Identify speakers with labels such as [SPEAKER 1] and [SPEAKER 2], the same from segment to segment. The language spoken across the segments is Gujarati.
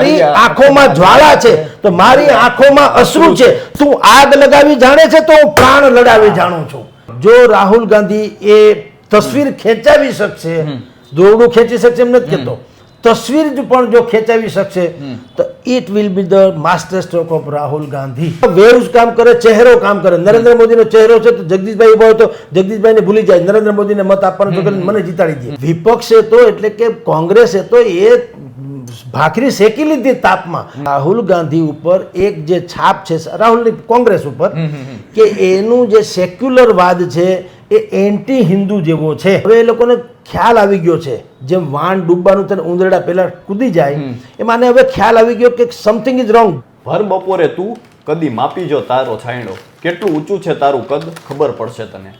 [SPEAKER 1] મારી આંખોમાં જ્વાળા છે તો મારી આંખોમાં અશ્રુ છે. તું આગ લગાવી જાણે છે તો હું પ્રાણ લડાવી જાણું છું. જો રાહુલ ગાંધી એ તસવીર ખેંચાવી શકશે દોરડું ખેંચી શકશે એમ નથી કહેતો. તસવીર જ પણ જો ખેંચાવી શકશે તો it will be the master stroke of Rahul Gandhi વેરુઝ કામ કરે ચહેરો કામ કરે. નરેન્દ્ર મોદીનો ચહેરો છે તો જગદીશભાઈ ઊભા હોય તો જગદીશભાઈને ભૂલી જાય. નરેન્દ્ર મોદીને મત આપવાનો તો મને જીતાડી દે. વિપક્ષે તો એટલે કે કોંગ્રેસે તો એ ભાખરી શેકી લીધી તાપમાં. રાહુલ ગાંધી ઉપર એક જે છાપ છે રાહુલની કોંગ્રેસ ઉપર કે એનું જે સેક્યુલર વાદ છે એ એન્ટી હિન્દુ જેવો છે. હવે એ લોકોને ખ્યાલ આવી ગયો છે. જેમ વાણ ડૂબવાનું તેને ઉંદરડા પહેલા કૂદી જાય એમાં હવે ખ્યાલ આવી ગયો કે સમથિંગ ઇઝ રોંગ
[SPEAKER 2] ભર બપોરે તું કદી માપી જો તારો છાંયડો. કેટલું ઊંચું છે તારું કદ? ખબર પડશે તને.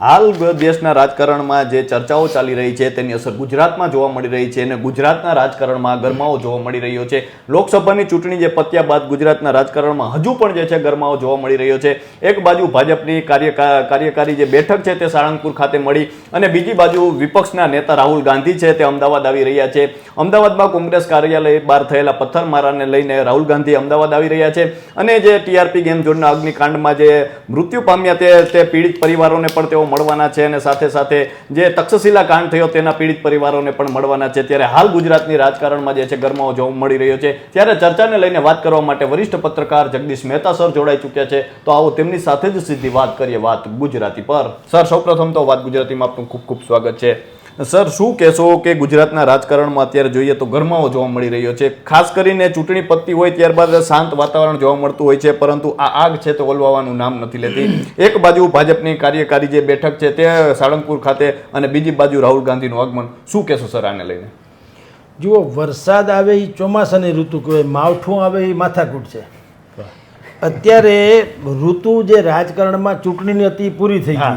[SPEAKER 2] હાલ દેશના રાજકારણમાં જે ચર્ચાઓ ચાલી રહી છે તેની અસર ગુજરાતમાં જોવા મળી રહી છે અને ગુજરાતના રાજકારણમાં ગરમાવો જોવા મળી રહ્યો છે. લોકસભાની ચૂંટણી જે પત્યા બાદ ગુજરાતના રાજકારણમાં હજુ પણ જે છે ગરમાવો જોવા મળી રહ્યો છે. એક બાજુ ભાજપની કાર્ય કાર્યકારી જે બેઠક છે તે સાળંગપુર ખાતે મળી અને બીજી બાજુ વિપક્ષના નેતા રાહુલ ગાંધી છે તે અમદાવાદ આવી રહ્યા છે. અમદાવાદમાં કોંગ્રેસ કાર્યાલય બહાર થયેલા પથ્થરમારાને લઈને રાહુલ ગાંધી અમદાવાદ આવી રહ્યા છે. અને જે ટીઆરપી ગેમ ઝોનના અગ્નિકાંડમાં જે મૃત્યુ પામ્યા તે પીડિત પરિવારોને પણ તેઓ મળવાના છે અને સાથે સાથે જે તક્ષશિલા કાંડ થયો તેના પીડિત પરિવારોને પણ મળવાના છે. ત્યારે હાલ ગુજરાતની રાજકારણમાં જે છે ગરમાવો જોવા મળી રહ્યો છે. ત્યારે ચર્ચાને લઈને વાત કરવા માટે વરિષ્ઠ પત્રકાર જગદીશ મહેતા સર જોડાઈ ચૂક્યા છે. તો આવો તેમની સાથે જ સીધી વાત કરીએ વાત ગુજરાતી પર. સર, સૌપ્રથમ તો વાત ગુજરાતીમાં આપનું ખૂબ ખૂબ સ્વાગત છે. સર શું કહેશો કે ગુજરાતના રાજકારણમાં અત્યારે જોઈએ તો ગરમાવો જોવા મળી રહ્યો છે? ખાસ કરીને ચૂંટણી પત્તી હોય ત્યારબાદ શાંત વાતાવરણ જોવા મળતું હોય છે પરંતુ આ આગ છે તો ઓલવાવાનું નામ નથી લેતી. એક બાજુ ભાજપની કાર્યકારી જે બેઠક છે તે સાળંગપુર ખાતે અને બીજી બાજુ રાહુલ ગાંધીનું આગમન. શું કહેશો સર આને લઈને?
[SPEAKER 1] જુઓ વરસાદ આવે એ ચોમાસાની ઋતુ કહેવાય માવઠું આવે એ માથાકૂટ છે. અત્યારે ઋતુ જે રાજકારણમાં ચૂંટણીની હતી એ પૂરી થઈ ગઈ.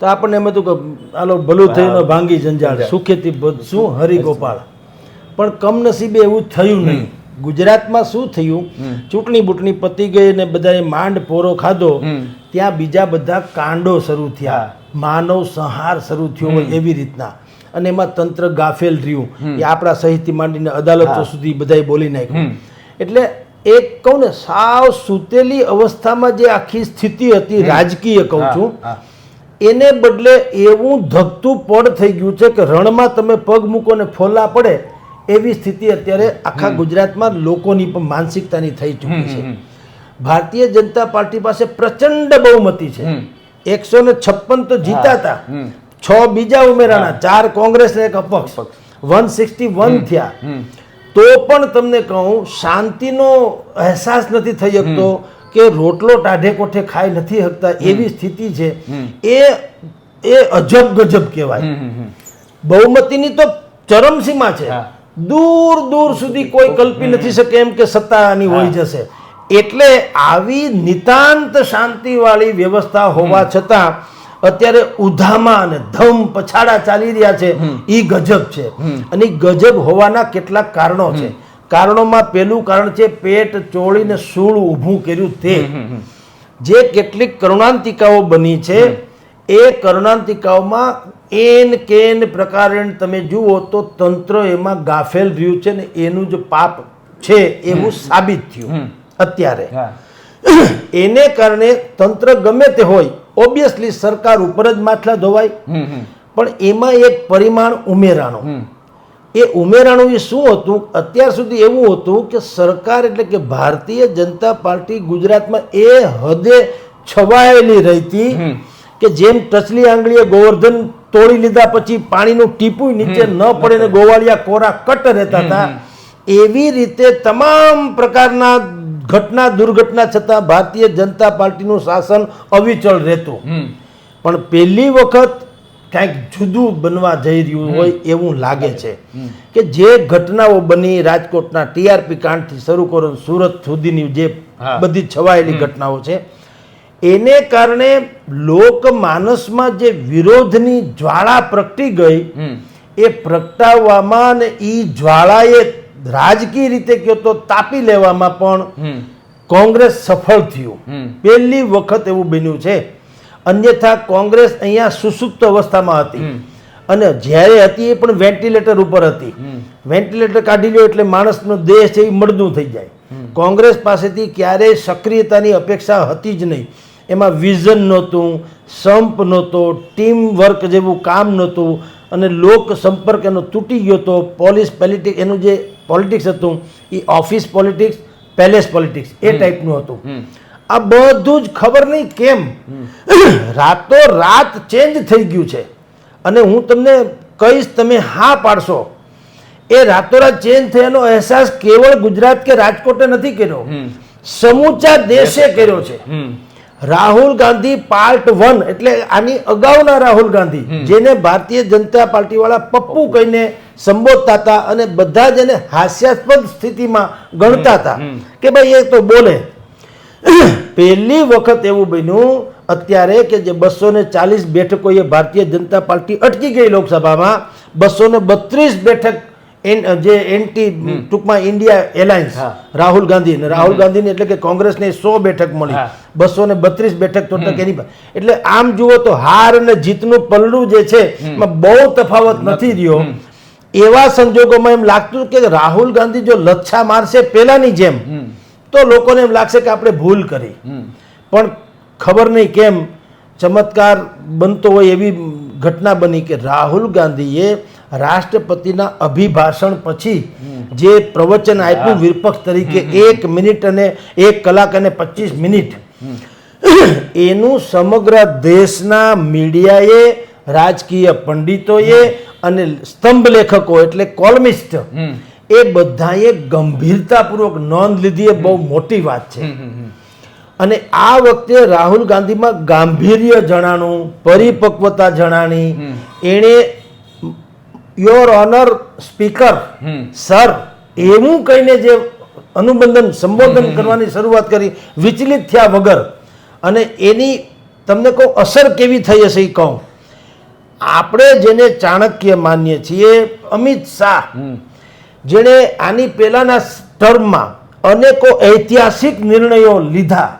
[SPEAKER 1] તો આપણને એમ હતું કે આલો ભલું થયું ભાંગી જંજાળ. સુખેથી શું હરિગોપાળ. પણ કમનસીબે એવું થયું નહીં. ગુજરાતમાં શું થયું? ચૂંટણી બુટણી પતી ગઈ ને બધાએ માંડ પોરો ખાધો. ત્યાં બીજા બધા કાંડો શરૂ થયા. માનવ સંહાર શરૂ થયો એવી રીતના. અને એમાં તંત્ર ગાફેલ રહ્યું એ આપણા સહિતથી માંડીને અદાલતો સુધી બધાએ બોલી નાખ્યું. એટલે એક કહું ને સાવ સૂતેલી અવસ્થામાં જે આખી સ્થિતિ હતી રાજકીય કહું છું એને બદલે એવું ધગતું પડ થઈ ગયું છે કે રણમાં તમે પગ મૂકો ને ફોલા પડે એવી સ્થિતિ અત્યારે આખા ગુજરાતમાં લોકોની પણ માનસિકતાની થઈ ચૂકી છે. ભારતીય જનતા પાર્ટી પાસે પ્રચંડ બહુમતી છે. એકસો ને છપ્પન તો જીતા હતા છ બીજા ઉમેરાણા ચાર કોંગ્રેસ ને એક અપક્ષ. વન સિક્સટી વન થયા. તો પણ તમને કહું શાંતિનો અહેસાસ નથી થઈ શકતો. કે રોટલો ટાઢે કોઠે ખાઈ નથી શકતા એવી સ્થિતિ છે. એ એ અજબ ગજબ કહેવાય. બહુમતીની તો ચરમસીમા છે. દૂર દૂર સુધી કોઈ કલ્પી નથી શકે એમ કે સત્તાની હોઈ જશે. એટલે આવી નિતાંત શાંતિવાળી વ્યવસ્થા હોવા છતાં અત્યારે ઉધામા અને ધમ પછાડા ચાલી રહ્યા છે. એ ગજબ છે. અને ગજબ હોવાના કેટલાક કારણો છે. કારણોમાં પહેલું કારણ છે પેટ ચોળીને સૂળ ઊભું કર્યું તે. જે કેટલીક કરુણાંતિકાઓ બની છે એ કરુણાંતિકાઓમાં એન કેન પ્રકારે તમે જુઓ તો તંત્ર એમાં ગાફેલ રહ્યું છે ને એનું જ પાપ છે એવું સાબિત થયું અત્યારે. એને કારણે તંત્ર ગમે તે હોય ઓબ્વિયસલી સરકાર ઉપર જ માથલા ધોવાય. પણ એમાં એક પરિમાણ ઉમેરાણું. એ ઉમેરાણું એ શું હતું? અત્યાર સુધી એવું હતું કે સરકાર એટલે કે ભારતીય જનતા પાર્ટી ગુજરાતમાં એ હદે છવાયેલી રહેતી કે જેમ ટચલી આંગળીએ ગોવર્ધન તોડી લીધા પછી પાણીનું ટીપું નીચે ન પડે ને ગોવાળિયા કોરા કટ રહેતા હતા. એવી રીતે તમામ પ્રકારના ઘટના દુર્ઘટના છતાં ભારતીય જનતા પાર્ટીનું શાસન અવિચળ રહેતું. પણ પહેલી વખત કાંઈક જુદું બનવા જઈ રહ્યું હોય એવું લાગે છે. કે જે ઘટનાઓ બની રાજકોટના ટીઆરપી કાંડથી શરૂ કરો સુરત સુધીની જે બધી છવાયેલી ઘટનાઓ છે એને કારણે લોકમાનસમાં જે વિરોધની જ્વાળા પ્રગટી ગઈ એ પ્રગટાવવામાં અને એ જ્વાળાએ રાજકીય રીતે કહો તો તાપી લેવામાં પણ કોંગ્રેસ સફળ થયું. પહેલી વખત એવું બન્યું છે. અન્યથા કોંગ્રેસ અહીંયા સુસુપ્ત અવસ્થામાં હતી. અને જ્યારે હતી એ પણ વેન્ટિલેટર ઉપર હતી. વેન્ટિલેટર કાઢી લ્યો એટલે માણસનો દેહ છે એ મળદું થઈ જાય. કોંગ્રેસ પાસેથી ક્યારેય સક્રિયતાની અપેક્ષા હતી જ નહીં. એમાં વિઝન નહોતું સંપ નહોતો ટીમ વર્ક જેવું કામ નહોતું અને લોક સંપર્ક એનો તૂટી ગયો હતો પોલિસ પોલિટિક્સ એનું જે પોલિટિક્સ હતું એ ઓફિસ પોલિટિક્સ પેલેસ પોલિટિક્સ એ ટાઈપનું હતું. આ બધું જ ખબર નહીં કેમ. રાતો રાત ચેન્જ થઈ ગયું છે. અને હું તમને કહીશ તમે હા પાડશો. એ રાતોરાત ચેન્જ થયાનો અહેસાસ કેવળ ગુજરાત કે રાજકોટે નથી કર્યો. સમૂચા દેશે કર્યો છે. રાહુલ ગાંધી પાર્ટ વન એટલે આની અગાઉના રાહુલ ગાંધી જેને ભારતીય જનતા પાર્ટી વાળા પપ્પુ. કહીને સંબોધતા હતા અને બધા જ એને હાસ્યાસ્પદ સ્થિતિમાં ગણતા હતા કે ભાઈ એ તો બોલે. પહેલી વખત એવું બન્યું અત્યારે કે જે બસો ને ચાલીસ બેઠકો એ ભારતીય જનતા પાર્ટી અટકી ગઈ લોકસભામાં બસો ને બત્રીસ બેઠક જે એન્ટી ટૂંકમાં ઇન્ડિયા એલાયન્સ રાહુલ ગાંધી ને. રાહુલ ગાંધીને એટલે કે કોંગ્રેસને સો બેઠક મળી. બસો ને બત્રીસ બેઠક તો એની એટલે આમ જુઓ તો હાર અને જીતનું પલ્લું જે છે એમાં બહુ તફાવત નથી રહ્યો. એવા સંજોગોમાં એમ લાગતું કે રાહુલ ગાંધી જો લચ્છા મારશે પેલાની જેમ તો લોકોને એમ લાગશે કે આપણે ભૂલ કરી. પણ ખબર નહીં કેમ ચમત્કાર બનતો હોય એવી ઘટના બની કે રાહુલ ગાંધીએ રાષ્ટ્રપતિના અભિભાષણ પછી જે પ્રવચન આપ્યું વિપક્ષ તરીકે એક મિનિટ અને એક કલાક અને પચીસ મિનિટ. એનું સમગ્ર દેશના મીડિયાએ રાજકીય પંડિતોએ અને સ્તંભ લેખકો એટલે કોલમિસ્ટ એ બધાએ ગંભીરતાપૂર્વક નોંધ લીધી એ બહુ મોટી વાત છે. અને આ વખતે રાહુલ ગાંધીમાં ગાંભીર્ય જણાનું પરિપક્વતા જણાની એણે યોર ઓનર સ્પીકર સર એવું કહીને જે અનુબંધન સંબોધન કરવાની શરૂઆત કરી વિચલિત થયા વગર. અને એની તમને કહું અસર કેવી થઈ હશે એ કહું. આપણે જેને ચાણક્ય માનીએ છીએ અમિત શાહ જેણે આની પહેલાના ટર્મમાં અનેકો ઐતિહાસિક નિર્ણયો લીધા.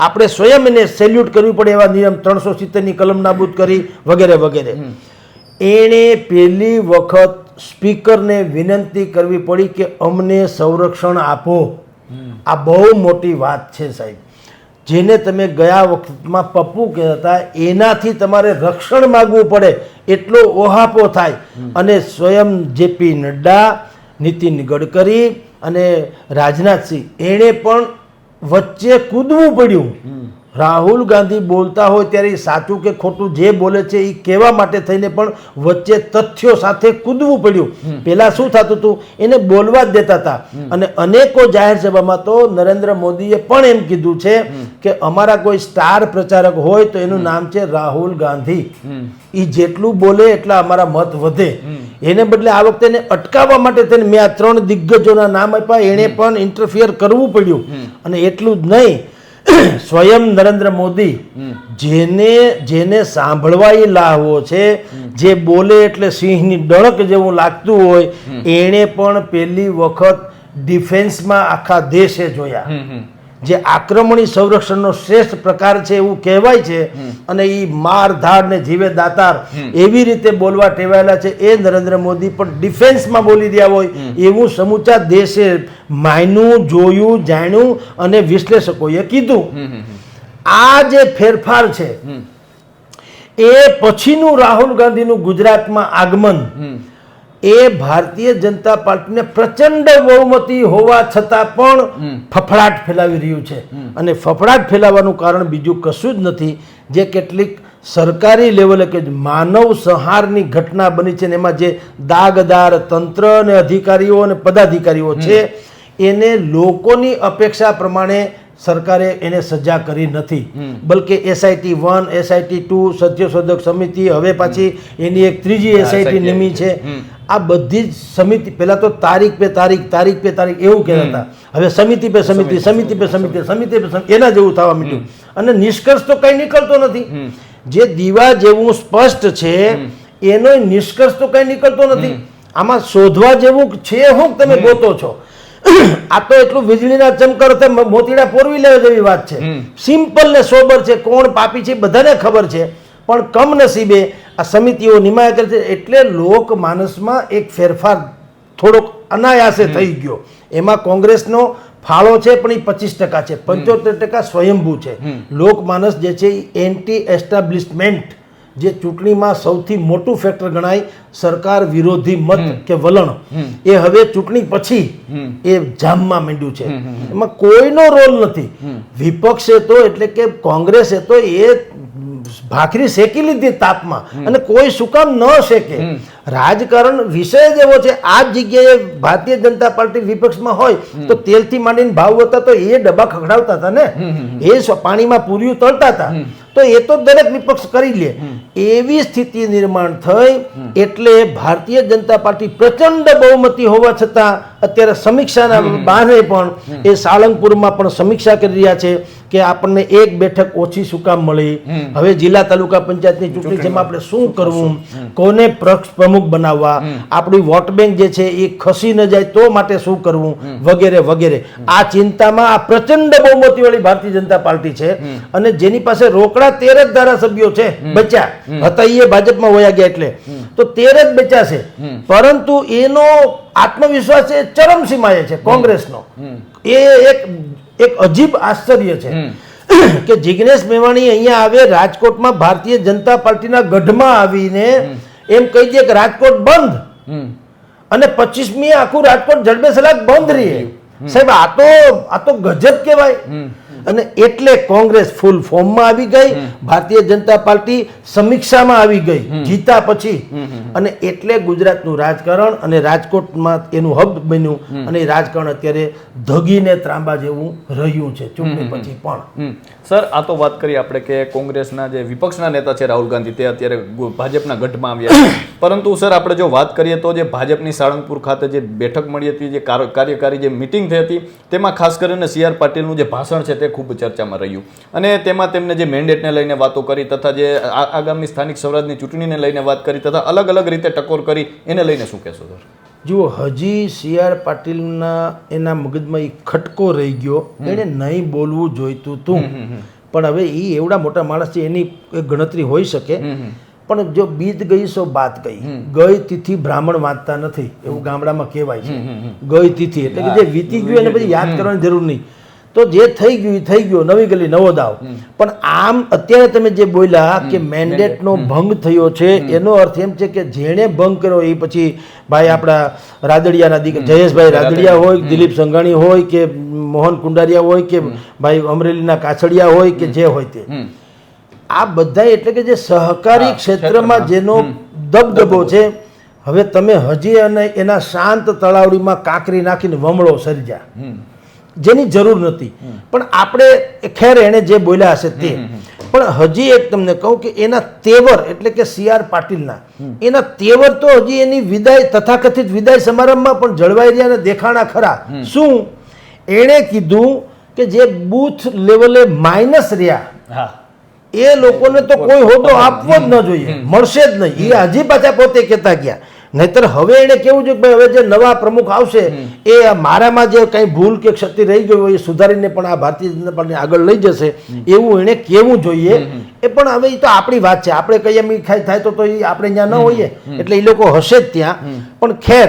[SPEAKER 1] આપણે સ્વયં એને સેલ્યુટ કરવી પડે એવા નિયમ ત્રણસો સિત્તેરની કલમ નાબૂદ કરી વગેરે વગેરે. એણે પહેલી વખત સ્પીકરને વિનંતી કરવી પડી કે અમને સંરક્ષણ આપો. આ બહુ મોટી વાત છે સાહેબ. જેને તમે ગયા વખતમાં પપ્પુ કહેતા હતા એનાથી તમારે રક્ષણ માગવું પડે. એટલો ઓહાપો થાય. અને સ્વયં જેપી નડ્ડા નીતિન ગડકરી અને રાજનાથસિંહ. એણે પણ વચ્ચે કૂદવું પડ્યું. રાહુલ ગાંધી બોલતા હોય ત્યારે એ સાચું કે ખોટું જે બોલે છે એ કહેવા માટે થઈને પણ વચ્ચે તથ્યો સાથે કૂદવું પડ્યું. પહેલા શું થતું હતું? એને બોલવા જ દેતા હતા. અને અનેકો જાહેર સભામાં તો નરેન્દ્ર મોદીએ પણ એમ કીધું છે કે અમારા કોઈ સ્ટાર પ્રચારક હોય તો એનું નામ છે રાહુલ ગાંધી. એ જેટલું બોલે એટલા અમારા મત વધે. એને બદલે આ વખતે એને અટકાવવા માટે થઈને મેં આ ત્રણ દિગ્ગજોના નામ આપ્યા. એણે પણ ઇન્ટરફિયર કરવું પડ્યું. અને એટલું જ નહીં. સ્વયં નરેન્દ્ર મોદી જેને જેને સાંભળવા એ લાહવો છે જે બોલે એટલે સિંહની ડળક જેવું લાગતું હોય એણે પણ પહેલી વખત ડિફેન્સમાં આખા દેશે જોયા. જે આક્રમણી સંરક્ષણનો શ્રેષ્ઠ પ્રકાર છે એવું કહેવાય છે અને એ માર ધાડ ને જીવે દાતાર એવી રીતે બોલવા ટેવાયેલા છે. એ નરેન્દ્ર મોદી પણ ડિફેન્સમાં બોલી રહ્યા હોય એવું સમૂચા દેશે માયનું જોયું જાણ્યું અને વિશ્લેષકોએ કીધું. આ જે ફેરફાર છે એ પછીનું રાહુલ ગાંધીનું ગુજરાતમાં આગમન એ ભારતીય જનતા પાર્ટીને પ્રચંડ બહુમતી હોવા છતાં પણ ફફડાટ ફેલાવી રહ્યું છે. અને ફફડાટ ફેલાવાનું કારણ બીજું કશું જ નથી. જે કેટલીક સરકારી લેવલે કે માનવ સંહારની ઘટના બની છે એમાં જે દાગદાર તંત્ર અને અધિકારીઓ અને પદાધિકારીઓ છે એને લોકોની અપેક્ષા પ્રમાણે સરકારે એને સજા કરી નથી. બલકે એસઆઈટી વન એસઆઈટી ટુ સત્યશોધક સમિતિ હવે પાછી એની એક ત્રીજી એસઆઈટી નિમી છે. આ બધી જ સમિતિ પહેલાં તો તારીખ પે તારીખ તારીખ પે તારીખ એવું કહેતા હતા. હવે સમિતિ પે સમિતિ સમિતિ પે સમિતિ સમિતિ પે એના જેવું થવા માંડ્યું અને નિષ્કર્ષ તો કઈ નીકળતો નથી. જે દીવા જેવું સ્પષ્ટ છે એનો નિષ્કર્ષ તો કઈ નીકળતો નથી. આમાં શોધવા જેવું છે હું તમે ગોતો છો. આ તો એટલું વીજળીના ચમકર મોતીડા પોરવી લેવા જેવી વાત છે. સિમ્પલ ને સોબર છે કોણ પાપી છે બધાને ખબર છે. પણ કમનસીબે આ સમિતિઓ નિમાયા કરે છે એટલે લોકમાનસમાં એક ફેરફાર થોડોક અનાયાસે થઈ ગયો. એમાં કોંગ્રેસનો ફાળો છે પણ એ પચીસ ટકા છે. પંચોતેર ટકા સ્વયંભૂ છે. લોકમાનસ જે છે એ એન્ટી એસ્ટાબ્લિશમેન્ટ જે ચૂંટણીમાં સૌથી મોટું ફેક્ટર ગણાય સરકાર વિરોધી મત કે વલણ. એ હવે ચૂંટણી પછી એ જામમાં માંડ્યું છે. એમાં કોઈનો રોલ નથી. વિપક્ષે તો એટલે કે કોંગ્રેસે તો એ ભાખરી શેકી લીધી તાપમાં. અને કોઈ શું કામ ન શેકે. રાજકારણ વિષય જ એવો છે આ જગ્યાએ ભારતીય જનતા પાર્ટી વિપક્ષમાં હોય તો તેલથી માંડીને ભાવ હતા તો એ ડબ્બા ખખડાવતા હતા ને? એ પાણીમાં પૂર્યું તળતા હતા. તો એ તો દરેક વિપક્ષ કરી લે. એવી સ્થિતિ નિર્માણ થઈ એટલે ભારતીય જનતા પાર્ટી પ્રચંડ બહુમતી હોવા છતાં અત્યારે સમીક્ષાના બહાને પણ એ સાળંગપુરમાં પણ સમીક્ષા કરી રહ્યા છે કે આપણને એક બેઠક ઓછી શું કામ મળી? હવે જિલ્લા તાલુકા પંચાયતની ચૂંટણી જેમાં આપણે શું કરવું? કોને પક્ષ પ્રમુખ બનાવવા આપણી વોટ બેંક જે છે એ ખસી ન જાય તો માટે શું કરવું? વગેરે વગેરે. આ ચિંતામાં આ પ્રચંડ બહુમતી વાળી ભારતીય જનતા પાર્ટી છે. અને જેની પાસે રોકડા તેર જ ધારાસભ્યો છે બચ્યા. હતા એ ભાજપમાં વયા ગયા એટલે. તો તેર જ બચ્યા છે. પરંતુ એનો આત્મવિશ્વાસ એ ચરમસીમાએ છે કોંગ્રેસનો. એ એક એક અજીબ આશ્ચર્ય છે કે જિગ્નેશ મેવાણી અહીંયા આવે રાજકોટમાં ભારતીય જનતા પાર્ટીના ગઢમાં આવીને એમ કહી દે કે રાજકોટ બંધ. અને પચીસમી આખું રાજકોટ જડબેસલાક બંધ રહીએ સાહેબ આ તો આ તો ગજબ કહેવાય. અને એટલે કોંગ્રેસ ફૂલ ફોર્મમાં આવી ગઈ ભારતીય જનતા પાર્ટી સમીક્ષામાં આવી ગઈ જીતા પછી. અને એટલે ગુજરાતનું રાજકારણ અને રાજકોટમાં એનું હબ બન્યું અને રાજકારણ અત્યારે ધગીને ત્રાંબા જેવું રહ્યું છે ચૂંટણી પછી પણ.
[SPEAKER 2] સર આ તો વાત કરી આપણે કે કોંગ્રેસના જે વિપક્ષના નેતા છે રાહુલ ગાંધી તે અત્યારે ભાજપના ગઢમાં આવ્યા પરંતુ સર આપણે જો વાત કરીએ તો જે ભાજપની સાળંગપુર ખાતે જે બેઠક મળી હતી જે કાર્યકારી જે મિટિંગ થઈ હતી તેમાં ખાસ કરીને સી આર પાટીલનું જે ભાષણ છે તે ખૂબ ચર્ચામાં રહ્યું. અને તેમાં તેમને જે મેન્ડેટને લઈને વાતો કરી તથા જે આગામી સ્થાનિક સ્વરાજની ચૂંટણીને લઈને વાત કરી તથા અલગ અલગ રીતે ટકોર કરી એને લઈને શું કહેશો સર?
[SPEAKER 1] જુઓ હજી સી આર પાટીલના એના મગજમાં એ ખટકો રહી ગયો. એણે નહીં બોલવું જોઈતું હતું પણ હવે એ એવડા મોટા માણસ છે એની ગણતરી હોઈ શકે. પણ જો બીત ગઈ સો બાત ગઈ. ગઈ તિથિ બ્રાહ્મણ વાંચતા નથી એવું ગામડામાં કહેવાય છે. ગઈ તિથિ એટલે કે જે વીતી ગયું એને પછી યાદ કરવાની જરૂર નહીં. તો જે થઈ ગયું એ થઈ ગયું નવી ગલી નવો દાવ. પણ આમ અત્યારે તમે જે બોલ્યા કે મેન્ડેટનો ભંગ થયો છે એનો અર્થ એમ છે કે જેણે ભંગ કર્યો એ પછી ભાઈ આપણા રાદડિયાના દીકરા જયેશભાઈ રાદડિયા હોય દિલીપ સંઘાણી હોય કે મોહન કુંડારિયા હોય કે ભાઈ અમરેલીના કાછડિયા હોય કે જે હોય તે. આ બધા એટલે કે જે સહકારી ક્ષેત્રમાં જેનો દબદબો છે હવે તમે હજી અને એના શાંત તળાવડીમાં કાંકરી નાખીને વમળો સર્જા. જેની જરૂર નથી. પણ આપણે ખેર એણે જે બોલ્યા હશે તે. પણ હજી એક તમને કહું કે એના તેવર એટલે કે સી આર પાટીલના એના તેવર તો હજી એની વિદાય તથાકથિત વિદાય સમારંભમાં પણ જળવાઈ રહ્યા અને દેખાણા ખરા. શું? એણે કીધું કે જે બૂથ લેવલે માઇનસ રહ્યા એ લોકોને તો કોઈ હોદ્દો આપવો જ ન જોઈએ. મળશે જ નહીં. એ હજી પાછા પોતે કહેતા ગયા. નહીતર હવે એને કેવું છે કે ભાઈ હવે જે નવા પ્રમુખ આવશે એ મારામાં જે કંઈ ભૂલ કે ક્ષતિ રહી ગઈ હોય એ સુધારીને પણ આ ભારતીય જનતા પાર્ટી આગળ લઈ જશે એવું એણે કેવું જોઈએ. એ પણ હવે એ તો આપણી વાત છે. આપણે કહીએ એમ થાય તો તો એ આપણે ત્યાં ન હોઈએ. એટલે એ લોકો હશે જ ત્યાં. પણ ખેર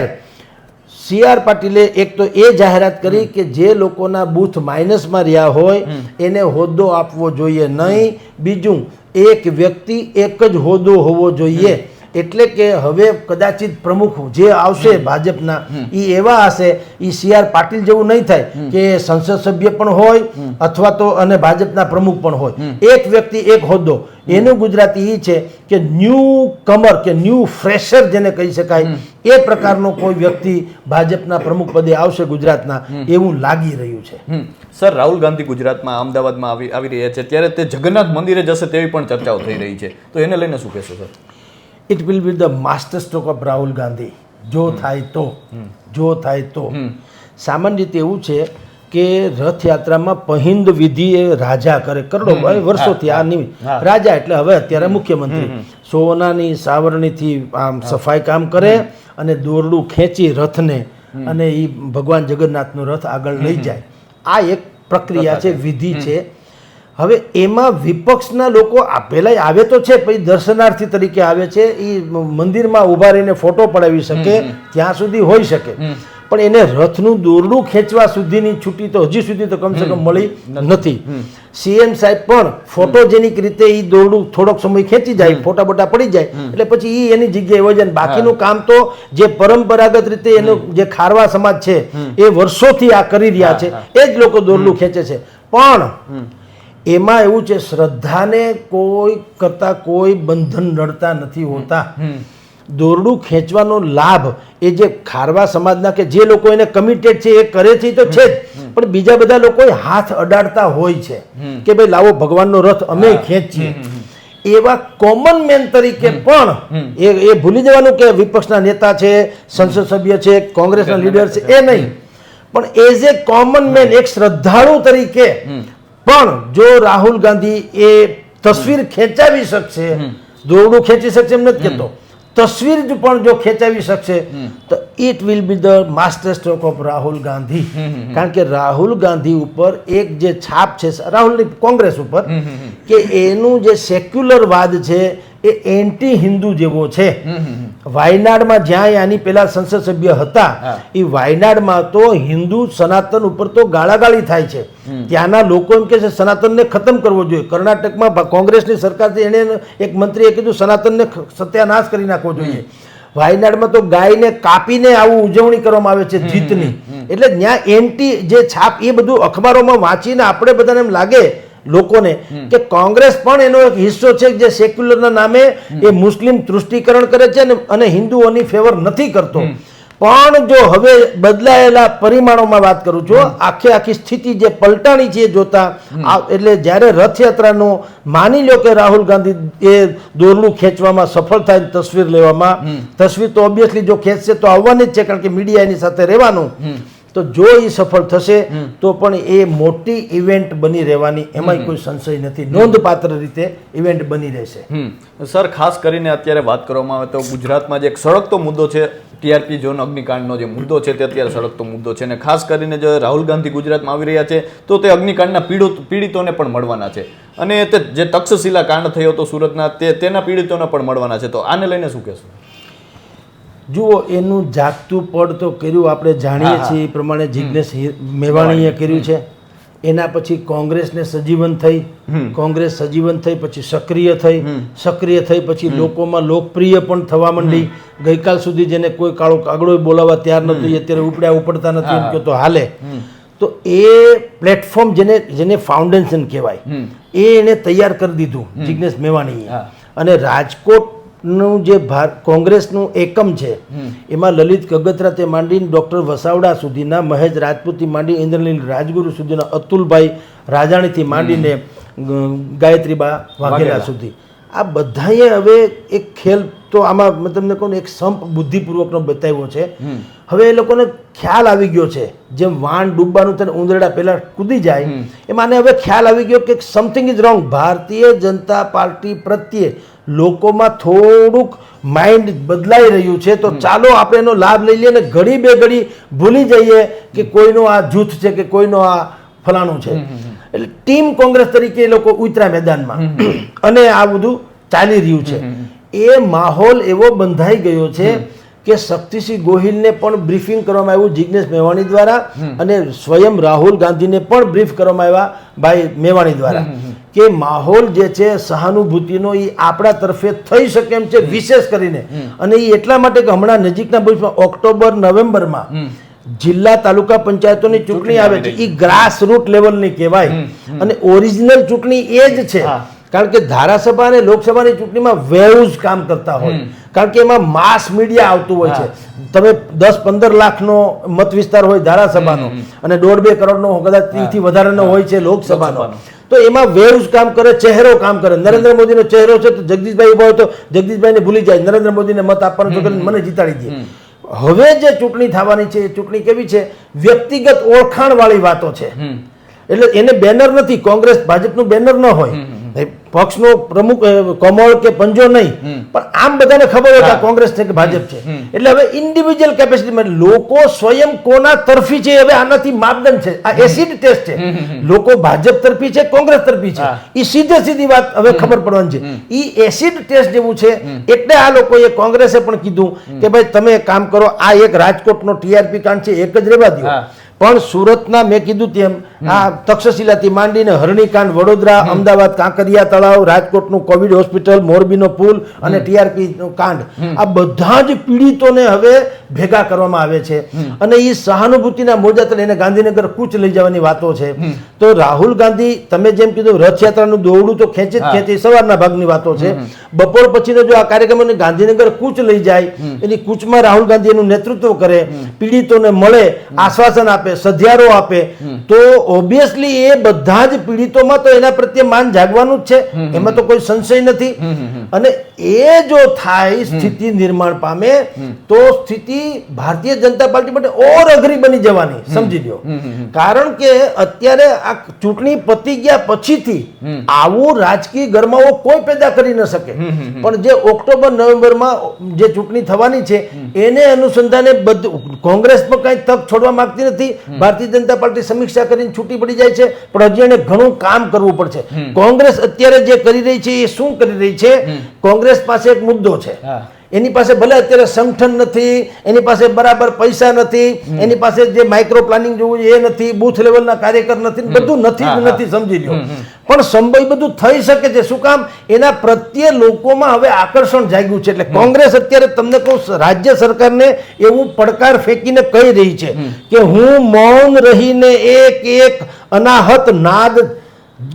[SPEAKER 1] સી આર પાટીલે એક તો એ જાહેરાત કરી કે જે લોકોના બૂથ માઇનસમાં રહ્યા હોય એને હોદ્દો આપવો જોઈએ નહીં. બીજું એક વ્યક્તિ એક જ હોદ્દો હોવો જોઈએ. એટલે કે હવે કદાચિત પ્રમુખ જે આવશે ભાજપના એ એવા હશે એ સી આર પાટીલ જેવું નહીં થાય કે સંસદ સભ્ય પણ હોય અથવા તો અને ભાજપના પ્રમુખ પણ હોય. એક વ્યક્તિ એક હોદ્દો. એનું ગુજરાતી એ છે કે ન્યૂ કમર કે ન્યૂ ફ્રેશર જેને કહી શકાય એ પ્રકારનો કોઈ વ્યક્તિ ભાજપના પ્રમુખ પદે આવશે ગુજરાતના એવું લાગી રહ્યું છે.
[SPEAKER 2] સર રાહુલ ગાંધી ગુજરાતમાં અમદાવાદમાં આવી આવી રહ્યા છે. ત્યારે તે જગન્નાથ મંદિરે જશે તેવી પણ ચર્ચાઓ થઈ રહી છે. તો એને લઈને શું કહેશો sir?
[SPEAKER 1] It will be the master stroke of Rahul Gandhi જો થાય તો. જો થાય તો. સામાન્ય રીતે એવું છે કે રથયાત્રામાં પહિંદ વિધિ એ રાજા કરે. કરડો ભાઈ વર્ષોથી આ નિમિત્ત. રાજા એટલે હવે અત્યારે મુખ્યમંત્રી. સોનાની સાવરણીથી આમ સફાઈ કામ કરે અને દોરડું ખેંચી રથને અને એ ભગવાન જગન્નાથનો રથ આગળ લઈ જાય. આ એક પ્રક્રિયા છે વિધિ છે. હવે એમાં વિપક્ષના લોકો પહેલાં આવે તો છે પછી દર્શનાર્થી તરીકે આવે છે એ મંદિરમાં ઊભા રહીને ફોટો પડાવી શકે ત્યાં સુધી હોઈ શકે. પણ એને રથનું દોરડું ખેંચવા સુધીની છૂટી તો હજી સુધી તો કમસે કમ મળી નથી. સીએમ સાહેબ પણ ફોટોજેનિક રીતે એ દોરડું થોડોક સમય ખેંચી જાય ફોટા બોટા પડી જાય એટલે પછી એ એની જગ્યાએ હોય જાય અને બાકીનું કામ તો જે પરંપરાગત રીતે એનો જે ખારવા સમાજ છે એ વર્ષોથી આ કરી રહ્યા છે. એ જ લોકો દોરડું ખેંચે છે. પણ એમાં એવું છે શ્રદ્ધાને કોઈ કરતા કોઈ બંધન નડતા નથી હોતા. દોરડું ખેંચવાનો લાભ એ જે ખારવા સમાજના કે જે લોકો એને કમિટેડ છે એ કરે છે તો છે જ. પણ બીજા બધા લોકો હાથ અડાડતા હોય છે કે ભાઈ લાવો ભગવાનનો રથ અમે ખેંચીએ. એવા કોમન મેન તરીકે પણ એ એ ભૂલી જવાનું કે વિપક્ષના નેતા છે સંસદ સભ્ય છે કોંગ્રેસના લીડર છે એ નહીં. પણ એઝ એ કોમન મેન એક શ્રદ્ધાળુ તરીકે પણ જો રાહુલ ગાંધી એ તસવીર ખેંચાવી શકશે દોરડું ખેંચી શકશે એમ નથી કહેતો. તસવીર જ પણ જો ખેંચાવી શકશે તો it will be the master stroke of Rahul Gandhi. કારણ કે રાહુલ ગાંધી ઉપર એક જે છાપ છે રાહુલ કોંગ્રેસ ઉપર કે એનું જે સેક્યુલર વાદ છે એ એન્ટી હિન્દુ જેવો છે. વાયનાડમાં જ્યાં આની પેલા સંસદ સભ્ય હતા એ વાયનાડમાં તો હિન્દુ સનાતન ઉપર તો ગાળાગાળી થાય છે. ત્યાંના લોકો એમ કે છે સનાતનને ખતમ કરવો જોઈએ. કર્ણાટકમાં કોંગ્રેસની સરકાર એને એણે એક મંત્રીએ કીધું સનાતનને સત્યાનાશ કરી નાખવો જોઈએ. વાયનાડમાં તો ગાયને કાપીને આવું ઉજવણી કરવામાં આવે છે જીતની. એટલે ત્યાં એન્ટી જે છાપ એ બધું અખબારોમાં વાંચીને આપણે બધાને એમ લાગે લોકોને કે કોંગ્રેસ પણ એનો એક હિસ્સો છે જે સેક્યુલરના નામે એ મુસ્લિમ તૃષ્ટિકરણ કરે છે અને- હિન્દુઓની ફેવર નથી કરતો. પણ જો હવે બદલાયેલા પરિમાણોમાં વાત કરું છું આખે આખી સ્થિતિ જે પલટાણી છે જોતા એટલે જ્યારે રથયાત્રાનો માની લો કે રાહુલ ગાંધી એ દોરલું ખેંચવામાં સફળ થાય તસવીર લેવામાં તસવીર તો ઓબ્વિયસલી જો ખેંચશે તો આવવાની જ છે કારણ કે મીડિયા એની સાથે રહેવાનું. તો જો એ સફળ થશે તો પણ એ મોટી ઇવેન્ટ બની રહેવાની એમાં કોઈ સંશય નથી. નોંધપાત્ર રીતે ઇવેન્ટ બની રહેશે.
[SPEAKER 2] સર ખાસ કરીને અત્યારે વાત કરવામાં આવે તો ગુજરાતમાં જે એક સળગતો મુદ્દો છે ટીઆરપી ઝોન અગ્નિકાંડનો જે મુદ્દો છે તે અત્યારે સળગતો મુદ્દો છે. અને ખાસ કરીને જો રાહુલ ગાંધી ગુજરાતમાં આવી રહ્યા છે તો તે અગ્નિકાંડના પીડિત પીડિતોને પણ મળવાના છે. અને તે જે તક્ષશિલા કાંડ થયો હતો સુરતના તે તેના પીડિતોને પણ મળવાના છે. તો આને લઈને શું કહેશો?
[SPEAKER 1] જુઓ એનું જાગતું પડ તો કર્યું આપણે જાણીએ છીએ એ પ્રમાણે જિજ્ઞેશ મેવાણીએ કર્યું છે. એના પછી કોંગ્રેસને સજીવન થઈ. કોંગ્રેસ સજીવન થઈ પછી સક્રિય થઈ. સક્રિય થઈ પછી લોકોમાં લોકપ્રિય પણ થવા માંડી. ગઈકાલ સુધી જેને કોઈ કાળો કાગડો બોલાવવા તૈયાર નથી અત્યારે ઉપડ્યા ઉપડતા નથી એમ કહો તો હાલે. તો એ પ્લેટફોર્મ જેને જેને ફાઉન્ડેશન કહેવાય એ એને તૈયાર કરી દીધું જિજ્ઞેશ મેવાણીએ.
[SPEAKER 2] અને
[SPEAKER 1] અને રાજકોટનું જે કોંગ્રેસનું એકમ છે એમાં લલિત કગતરાથી માંડીને ડૉક્ટર વસાવડા સુધીના મહેશ રાજપૂતથી માંડી ઇન્દ્રનીલ રાજગુરુ સુધીના અતુલભાઈ રાજાણીથી માંડીને ગાયત્રીબા વાઘેલા. સુધી. આ બધાએ હવે એક ખેલ તો આમાં તમને કહું એક સંપ બુદ્ધિપૂર્વકનો બતાવ્યો છે. હવે એ લોકોને ખ્યાલ આવી ગયો છે. જેમ વાણ ડૂબવાનું તેને ઉંદરડા પહેલાં કૂદી જાય એ માને હવે ખ્યાલ આવી ગયો કે something is wrong Bharatiya Janata party પ્રત્યે લોકોમાં થોડુંક માઇન્ડ બદલાઈ રહ્યું છે. તો ચાલો આપણે એનો લાભ લઈ લઈએ ને ઘડી બે ઘડી ભૂલી જઈએ કે કોઈનો આ જૂથ છે કે કોઈનો આ ફલાણું છે. એટલે ટીમ કોંગ્રેસ તરીકે એ લોકો ઉતરા મેદાનમાં. અને આ બધું ચાલી રહ્યું છે. એ માહોલ એવો બંધાઈ ગયો છે કે શક્તિસિંહ ગોહિલને પણ બ્રીફિંગ કરવામાં આવ્યું જિજ્ઞેશ મેવાણી દ્વારા અને સ્વયં રાહુલ ગાંધીને પણ બ્રીફ કરવામાં આવ્યા ભાઈ મેવાણી દ્વારા. કે માહોલ જે છે સહાનુભૂતિનો એ આપણા તરફે થઈ શકે એમ છે વિશેષ કરીને. અને એ એટલા માટે કે હમણાં નજીકના ભવિષ્યમાં ઓક્ટોબર નવેમ્બરમાં જિલ્લા તાલુકા પંચાયતોની ચૂંટણી આવે છે. એ ગ્રાસ રૂટ લેવલની કહેવાય. અને ઓરિજિનલ ચૂંટણી એ જ છે. કારણ કે ધારાસભા અને લોકસભાની ચૂંટણીમાં વેવ્સ કામ કરતા હોય. કારણ કે એમાં માસ મીડિયા આવતું હોય છે. તમે દસ પંદર લાખનો મત વિસ્તાર હોય ધારાસભાનો અને દોઢ બે કરોડનો કદાચ ત્રીસથી વધારેનો હોય છે લોકસભાનો. તો એમાં વેવ્સ કામ કરે ચહેરો કામ કરે. નરેન્દ્ર મોદીનો ચહેરો છે તો જગદીશભાઈ ઊભા હોય તો જગદીશભાઈને ભૂલી જાય. નરેન્દ્ર મોદીને મત આપવાનો તો મને જીતાડી દે. હવે જે ચૂંટણી થવાની છે એ ચૂંટણી કેવી છે? વ્યક્તિગત ઓળખાણ વાળી વાતો છે. એટલે એને બેનર નથી કોંગ્રેસ ભાજપનું બેનર ન હોય. પક્ષનો પ્રમુખ કમળ કે પંજો નહીં પણ આમ બધાને ખબર હોય કે કોંગ્રેસ છે કે ભાજપ છે. એટલે હવે ઇન્ડિવિજ્યુઅલ કેપેસિટી લોકો સ્વયં કોના તરફી છે હવે આનાથી માપદંડ છે. આ એસિડ ટેસ્ટ છે. લોકો ભાજપ તરફી છે કોંગ્રેસ તરફી છે. એ સીધે સીધી વાત હવે ખબર પડવાની છે. એ એસિડ ટેસ્ટ જેવું છે. એટલે આ લોકોએ કોંગ્રેસે પણ કીધું કે ભાઈ તમે કામ કરો આ એક રાજકોટનો ટીઆરપી કાંડ છે એક જ રહેવા દો. પણ સુરતના મેં કીધું તેમ આ તક્ષશિલાથી માંડીને હરણીકાંડ વડોદરા અમદાવાદ કાંકરિયા તળાવ રાજકોટનું કોવિડ હોસ્પિટલ મોરબીનો પુલ અને ટીઆરપી નો કાંડ. આ બધા જ પીડિતોને હવે ભેગા કરવામાં આવે છે. અને એ સહાનુભૂતિના મોજા એને ગાંધીનગર કૂચ લઈ જવાની વાતો છે. તો રાહુલ ગાંધી તમે જેમ કીધું રથયાત્રાનું દોરડું તો ખેંચે જ ખેંચે સવારના ભાગની વાતો છે. બપોર પછીનો જો આ કાર્યક્રમ ગાંધીનગર કૂચ લઈ જાય એની કૂચમાં રાહુલ ગાંધી એનું નેતૃત્વ કરે પીડિતોને મળે આશ્વાસન આપે સધિયારો આપે તો ઓબ્વિયસલી એ બધા જ પીડિતોમાં તો એના પ્રત્યે માન જાગવાનું જ છે. એમાં તો કોઈ સંશય નથી. અને એ જો થાય સ્થિતિ નિર્માણ પામે તો સ્થિતિ ભારતીય જનતા પાર્ટી માટે ઓર અઘરી બની જવાની સમજી લો કારણ કે અત્યારે આ ચૂંટણી પતી ગયા પછીથી આવું રાજકીય ગરમાવો કોઈ પેદા કરી ન શકે. પણ જે ઓક્ટોબર નવેમ્બરમાં જે ચૂંટણી થવાની છે એને અનુસંધાને બધું કોંગ્રેસ પણ કઈ તક છોડવા માંગતી નથી. ભારતીય જનતા પાર્ટી સમીક્ષા કરીને છૂટી પડી જાય છે પણ હજી એને ઘણું કામ કરવું પડશે. કોંગ્રેસ અત્યારે જે કરી રહી છે એ શું કરી રહી છે? કોંગ્રેસ પાસે એક મુદ્દો છે. એની પાસે ભલે અત્યારે સંગઠન નથી એની પાસે બરાબર પૈસા નથી એની પાસે જે માઇક્રો પ્લાનિંગ જોવું એ નથી બૂથ લેવલના કાર્યકર નથી બધું નથી નથી સમજી લો પણ સંભય બધું થઈ શકે છે. શું કામ? એના પ્રત્યે લોકોમાં હવે આકર્ષણ જાગ્યું છે. એટલે કોંગ્રેસ અત્યારે તમને કહું રાજ્ય સરકારને એવું પડકાર ફેંકીને કહી રહી છે કે હું મૌન રહીને એક એક અનાહત નાદ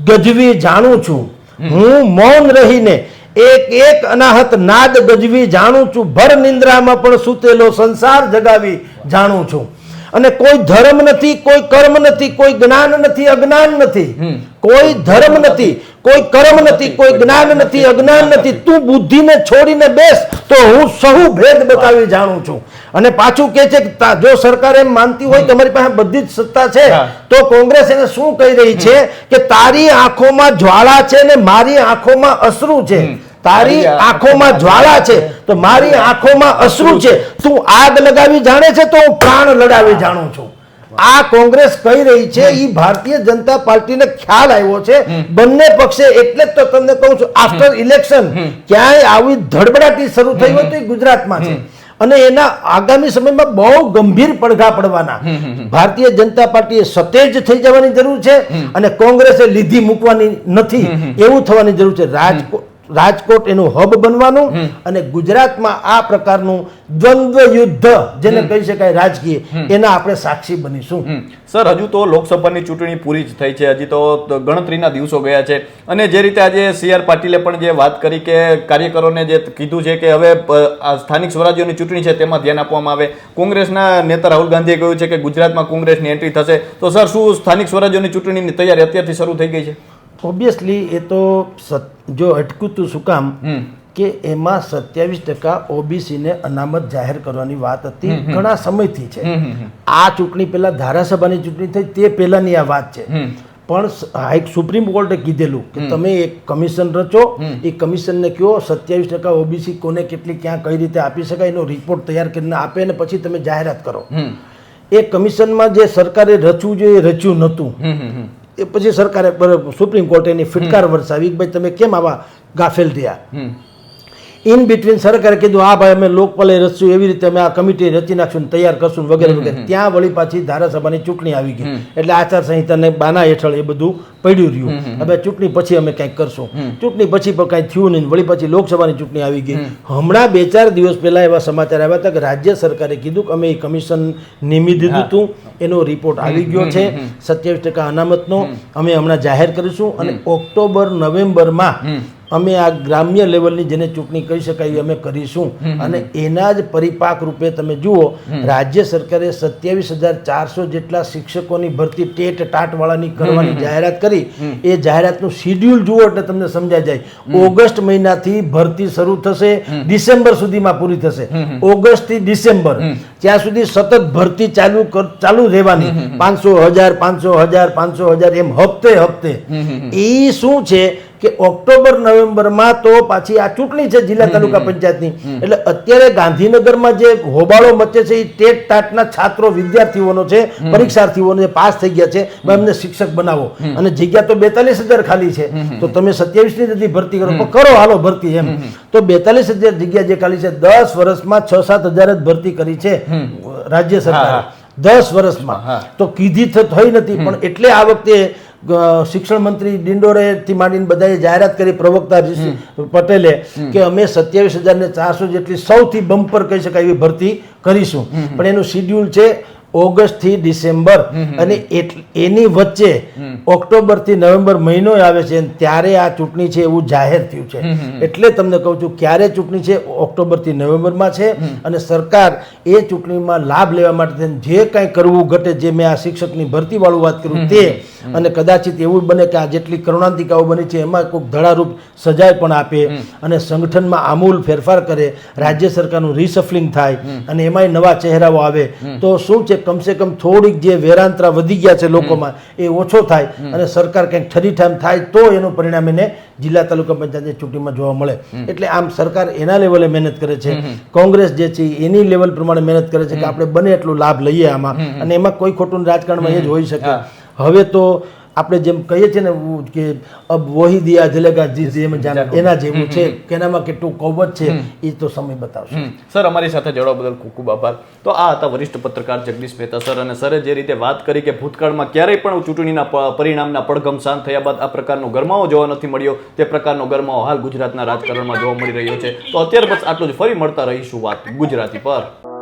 [SPEAKER 1] ગજવી જાણું છું. હું મૌન રહીને એક એક અનાહત નાદ ગજવી જાણું છું. ભર નિંદ્રામાં પણ સૂતેલો સંસાર જગાવી જાણું છું. અને કોઈ ધર્મ નથી કોઈ કર્મ નથી કોઈ જ્ઞાન નથી અજ્ઞાન નથી. કોઈ ધર્મ નથી કોઈ કર્મ નથી કોઈ જ્ઞાન નથી અજ્ઞાન નથી. તું બુદ્ધિને છોડીને બેસ તો હું સહુ ભેદ બતાવી જાણું છું. અને પાછું કે છે કે જો સરકાર એમ માનતી હોય તમારી પાસે બધી જ સત્તા છે તો કોંગ્રેસ એને શું કહી રહી છે કે તારી આંખોમાં જ્વાળા છે ને મારી આંખોમાં અશ્રુ છે. તારી આંખોમાં જ્વાળા છે. તો મારી આંખોમાં અશ્રુ છે. તું આગ લગાવી જાણે છે તો હું પ્રાણ લડાવી જાણું છું. આ કોંગ્રેસ કહી રહી છે એ ભારતીય જનતા પાર્ટીને ખ્યાલ આવ્યો છે. બંને પક્ષે એટલે જ તો તમને કહું છું આફ્ટર ઇલેક્શન ક્યાંય આવી ધડબડાટી શરૂ થઈ હોય તો એ ગુજરાતમાં છે. અને એના આગામી સમયમાં બહુ ગંભીર પડઘા પડવાના. ભારતીય જનતા પાર્ટીએ સતેજ થઈ જવાની જરૂર છે અને કોંગ્રેસે લીધી મૂકવાની નથી. એવું થવાની જરૂર છે. રાજકોટ રાજકોટ એનું હબ બનવાનું અને ગુજરાતમાં આ પ્રકારનું દ્વંદ્વ યુદ્ધ જેને કહી શકાય રાજકીય એના આપણે સાક્ષી બનીશું.
[SPEAKER 2] સર હજુ તો લોકસભાની ચૂંટણી પૂરી જ થઈ છે. હજી તો ગણતરીના દિવસો ગયા છે. અને જે રીતે આજે સી આર પાટીલે પણ જે વાત કરી કે કાર્યકરોને જે કીધું છે કે હવે આ સ્થાનિક સ્વરાજ્યોની ચૂંટણી છે તેમાં ધ્યાન આપવામાં આવે. કોંગ્રેસના નેતા રાહુલ ગાંધીએ કહ્યું છે કે ગુજરાતમાં કોંગ્રેસની એન્ટ્રી થશે. તો સર શું સ્થાનિક સ્વરાજ્યોની ચૂંટણીની તૈયારી અત્યારથી શરૂ થઈ ગઈ છે?
[SPEAKER 1] ઓબ્વિયસલી એ તો જો અટક્યું તું શું કામ? કે એમાં સત્યાવીસ ટકા ઓબીસીને અનામત જાહેર કરવાની વાત હતી ઘણા સમયથી છે. આ ચૂંટણી પહેલા ધારાસભાની ચૂંટણી થઈ તે પહેલાની આ વાત છે. પણ હાઈક સુપ્રીમ કોર્ટે કીધેલું કે તમે એક કમિશન રચો એ કમિશનને કહો સત્યાવીસ ટકા ઓબીસી કોને કેટલી ક્યાં કઈ રીતે આપી શકાય એનો રિપોર્ટ તૈયાર કરીને આપે અને પછી તમે જાહેરાત કરો. એ કમિશનમાં જે સરકારે રચવું જોઈએ એ રચ્યું નહોતું. એ પછી સરકારે સુપ્રીમ કોર્ટે એની ફિટકાર વરસાવી કે ભાઈ તમે કેમ આવા ગાફેલ થયા ઇન બિટવીન સરકારે કીધું આ ભાઈ અમે લોકપાલે રચશું એવી રીતે અમે આ કમિટી રચી નાખશું તૈયાર કરશું વગેરે વગેરે. ત્યાં વળી પાછી ધારાસભાની ચૂંટણી આવી ગઈ. એટલે આચારસંહિતાને બાના હેઠળ એ બધું પડ્યું રહ્યું. હવે ચૂંટણી પછી અમે કંઈક કરશું. ચૂંટણી પછી પણ કાંઈ થયું નહીં વળી પાછી લોકસભાની ચૂંટણી આવી ગઈ. હમણાં બે ચાર દિવસ પહેલા એવા સમાચાર આવ્યા હતા કે રાજ્ય સરકારે કીધું કે અમે એ કમિશન નિમી દીધું હતું એનો રિપોર્ટ આવી ગયો છે. સત્યાવીસ ટકા અનામતનો. અમે હમણાં જાહેર કરીશું અને ઓક્ટોબર નવેમ્બરમાં અમે આ ગ્રામ્ય લેવલની જેને ચૂંટણી કહી શકાય એ અમે કરીશું. અને એના જ પરિપાક રૂપે તમે જુઓ રાજ્ય સરકારે સત્યાવીસ હજાર ચારસો જેટલા શિક્ષકોની ભરતી ટેટ ટાટવાળાની કરવાની જાહેરાત કરી. એ જાહેરાતનું શિડ્યુલ જુઓ એટલે તમને સમજાય જાય. ઓગસ્ટ મહિનાથી ભરતી શરૂ થશે ડિસેમ્બર સુધીમાં પૂરી થશે. ઓગસ્ટથી ડિસેમ્બર. ત્યાં સુધી સતત ભરતી ચાલુ ચાલુ રહેવાની. પાંચસો હજાર પાંચસો હજાર પાંચસો હજાર એમ હપ્તે હપ્તે. એ શું છે? કે ઓક્ટોબર નવેમ્બરમાં તો પાછી આ ચૂંટણી છે જિલ્લા તાલુકા પંચાયતની. એટલે અત્યારે ગાંધીનગરમાં જે હોબાળો મચે છે એ ટેટ ટાટના છાત્રો વિદ્યાર્થીઓનો છે પરીક્ષાર્થીઓનો જે પાસ થઈ ગયા છે એમને શિક્ષક બનાવો. અને જગ્યા તો બેતાલીસ હજાર ખાલી છે. તો તમે સત્યાવીસની નથી ભરતી કરો કરો હાલો ભરતી એમ. તો બેતાલીસ હજાર જગ્યા જે ખાલી છે દસ વર્ષમાં છ સાત હજાર જ ભરતી કરી છે રાજ્ય સરકારે. દસ વર્ષમાં. તો કીધી થઈ નથી પણ એટલે આ વખતે શિક્ષણ મંત્રી ડિંડોરેથી માંડીને બધાએ જાહેરાત કરી પ્રવક્તા પટેલે કે અમે સત્યાવીસ હજાર ને ચારસો જેટલી સૌથી બમ્પર કહી શકાય એવી ભરતી કરીશું. પણ એનું શિડ્યુલ છે ઓગસ્ટથી ડિસેમ્બર અને એની વચ્ચે ઓક્ટોબરથી નવેમ્બર મહિનો આવે છે ત્યારે આ ચૂંટણી છે એવું જાહેર થયું છે. એટલે તમને કહું છું ક્યારે ચૂંટણી છે? ઓક્ટોબરથી નવેમ્બરમાં છે અને સરકાર એ ચૂંટણીમાં લાભ લેવા માટે જે કાંઈ કરવું ઘટે જે મેં આ શિક્ષકની ભરતી વાળું વાત કર્યું તે અને કદાચિત એવું બને કે આ જેટલી કરુણાંતિકાઓ બની છે એમાં કોઈક ધડારૂપ સજાય પણ આપે અને સંગઠનમાં આમૂલ ફેરફાર કરે રાજ્ય સરકારનું રિસફલિંગ થાય અને એમાંય નવા ચહેરાઓ આવે તો શું છે? કમસે કમ થોડીક જે વેરાંતરા વધી ગયા છે લોકોમાં એ ઓછો થાય અને સરકાર કંઈક ઠરીઠામ થાય તો એનું પરિણામ એને જિલ્લા તાલુકા પંચાયતની ચૂંટણીમાં જોવા મળે. એટલે આમ સરકાર એના લેવલે મહેનત કરે છે. કોંગ્રેસ જે છે એની લેવલ પ્રમાણે મહેનત કરે છે કે આપણે બને એટલો લાભ લઈએ આમાં. અને એમાં કોઈ ખોટું રાજકારણમાં એ જ હોઈ શકે. હવે તો આપણે જેમ કહીએ છીએ ને કે અબ વહી દિયા જલેગા જી જેમ જાન એના જેવું છે કેનામાં કેટલું કવચ છે એ તો સમય બતાવશે.
[SPEAKER 2] સર અમારી સાથે જોડવા બદલ ખૂબ ખૂબ આભાર. તો આ હતા વરિષ્ઠ પત્રકાર જગદીશ મહેતા સર અને સરે જે રીતે વાત કરી કે ભૂતકાળમાં ક્યારેય પણ ચૂંટણીના પરિણામના પડઘમ શાંત થયા બાદ આ પ્રકારનો ગરમાવો જોવા નથી મળ્યો તે પ્રકારનો ગરમાવો હાલ ગુજરાતના રાજકારણમાં જોવા મળી રહ્યો છે. તો અત્યારે બસ આટલું જ. ફરી મળતા રહીશું વાત ગુજરાતી પર.